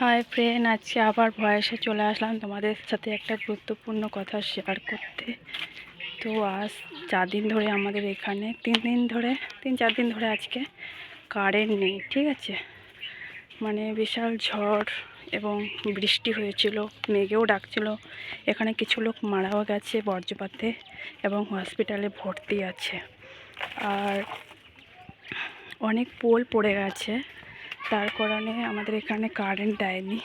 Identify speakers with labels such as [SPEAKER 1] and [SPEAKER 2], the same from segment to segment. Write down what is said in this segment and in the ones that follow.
[SPEAKER 1] Hi friend, আজকে আবার ভয়েসে চলে আসলাম তোমাদের সাথে একটা গুরুত্বপূর্ণ কথা শেয়ার করতে। তো আজ চার দিন ধরে আমাদের এখানে, তিন দিন ধরে, তিন চার দিন ধরে আজকে কারেন্ট নেই, ঠিক আছে? মানে বিশাল ঝড় এবং বৃষ্টি হয়েছিল, মেঘেও ডাকছিল, এখানে কিছু লোক মারাও গেছে বজ্রপাতে এবং হসপিটালে ভর্তি আছে। আর অনেক পোল পড়ে গেছে তার কারণে আমাদের এখানে কারেন্ট দেয়নি।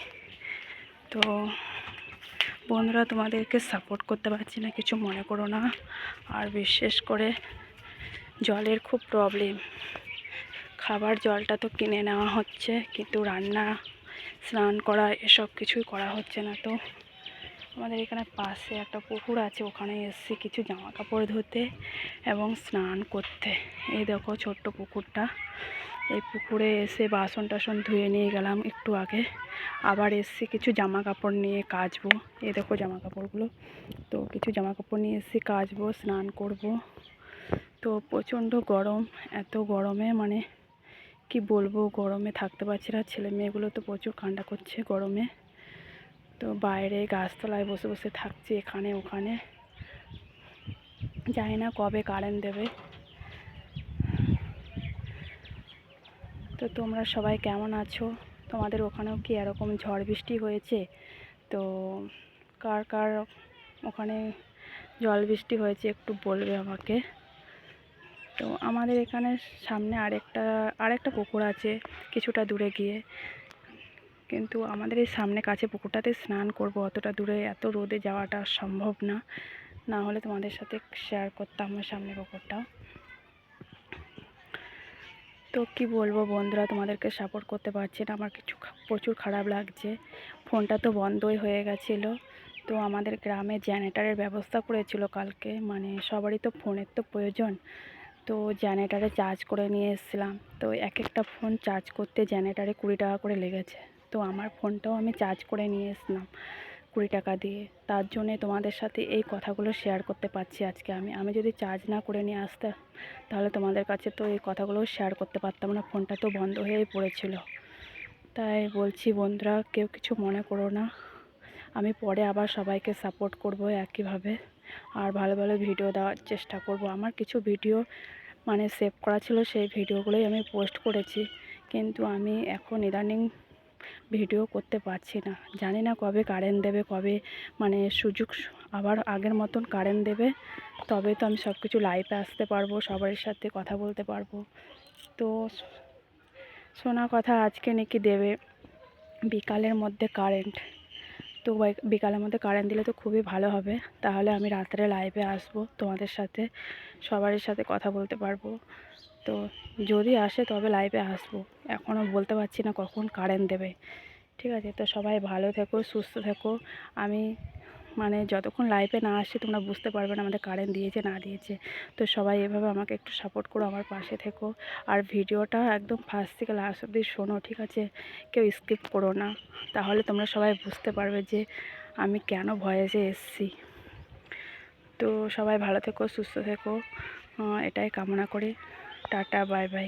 [SPEAKER 1] তো বন্ধুরা, তোমাদেরকে সাপোর্ট করতে পারছি না, কিছু মনে করো না। আর বিশেষ করে জলের খুব প্রবলেম খাবার জলটা তো কিনে নেওয়া হচ্ছে, কিন্তু রান্না, স্নান করা, এসব কিছুই করা হচ্ছে না তো। আমাদের এখানে পাশে একটা পুকুর আছে, ওখানে এসেছি কিছু জামা কাপড় ধুতে এবং স্নান করতে। এই দেখো ছোট্ট পুকুরটা। এই পুকুরে এসে বাসন টাসন ধুয়ে নিয়ে গেলাম একটু আগে। আবার এসছি কিছু জামা কাপড় নিয়ে কাচবো। এ দেখো জামা কাপড়গুলো তো কিছু জামা কাপড় নিয়ে এসেছি কাচবো, স্নান করব। তো প্রচণ্ড গরম, এত গরমে মানে কি বলব, গরমে থাকতে পারছি না। ছেলে মেয়েগুলো তো প্রচুর ঠান্ডা করছে গরমে। তো বাইরে গাছতলায় বসে বসে থাকছি, এখানে ওখানে। জানি না কবে কারেন্ট দেবে। তো তোমরা সবাই কেমন আছো? তোমাদের ওখানেও কি এরকম ঝড় বৃষ্টি হয়েছে? তো কার কার ওখানে জল বৃষ্টি হয়েছে একটু বলবে আমাকে। তো আমাদের এখানে সামনে আরেকটা আরেকটা পুকুর আছে কিছুটা দূরে গিয়ে। কিন্তু আমাদের এই সামনে কাছে পুকুরটাতে স্নান করব অতটা দূরে, এত রোদে যাওয়াটা সম্ভব না। না হলে তোমাদের সাথে শেয়ার করতাম আমার সামনে পুকুরটা। তো কি বলব বন্ধুরা, তোমাদেরকে সাপোর্ট করতে পারছি না। আমার কিছু প্রচুর খারাপ লাগছে। ফোনটা তো বন্ধই হয়ে গেছিল। তো আমাদের গ্রামে জেনারেটারের ব্যবস্থা করেছিল কালকে। মানে সবারই তো ফোনের তো প্রয়োজন। তো জেনারেটারে চার্জ করে নিয়ে এসেছিলাম। তো এক একটা ফোন চার্জ করতে জেনারেটারে কুড়ি টাকা করে লেগেছে। তো আমার ফোনটাও আমি চার্জ করে নিয়ে এসলাম কুড়ি টাকা দিয়ে। তার জন্যে তোমাদের সাথে এই কথাগুলো শেয়ার করতে পারছি আজকে আমি। আমি যদি চার্জ না করে নিয়ে আসতাম তাহলে তোমাদের কাছে তো এই কথাগুলোও শেয়ার করতে পারতাম না। ফোনটা তো বন্ধ হয়েই পড়েছিল। তাই বলছি বন্ধুরা, কেউ কিছু মনে করো না। আমি পরে আবার সবাইকে সাপোর্ট করব একইভাবে। আর ভালো ভালো ভিডিও দেওয়ার চেষ্টা করব। আমার কিছু ভিডিও মানে সেভ করা ছিল, সেই ভিডিওগুলোই আমি পোস্ট করেছি। কিন্তু আমি এখন ইদানিং ভিডিও করতে পারছি না। জানি না কবে কারেন্ট দেবে, কবে মানে সুযোগ আবার আগের মতন কারেন্ট দেবে। তবে তো আমি সব কিছু লাইভে আসতে পারব সবার সাথে কথা বলতে পারব। তো শোনা কথা আজকে নাকি দেবে বিকালের মধ্যে কারেন্ট তো বিকালের মধ্যে কারেন্ট দিলে তো খুবই ভালো হবে। তাহলে আমি রাত্রে লাইভে আসব, তোমাদের সাথে সবারই সাথে কথা বলতে পারব। তো যদি আসে তবে লাইভে আসব। এখনও বলতে পারছি না কখন কারেন্ট দেবে। ঠিক আছে? তো সবাই ভালো থেকো, সুস্থ থেকো। আমি মানে যতক্ষণ লাইভে না আসছে তোমরা বুঝতে পারবে না আমাদের কারেন্ট দিয়েছে, না দিয়েছে। তো সবাই এভাবে আমাকে একটু সাপোর্ট করো আমার পাশে থেকো। আর ভিডিওটা একদম ফার্স্ট থেকে লাস্ট অবধি শোনো, ঠিক আছে? কেউ স্কিপ করো না। তাহলে তোমরা সবাই বুঝতে পারবে যে আমি কেন ভয়েসে এসছি। তো সবাই ভালো থেকো, সুস্থ থেকো। এটাই কামনা করি। Tata bye bye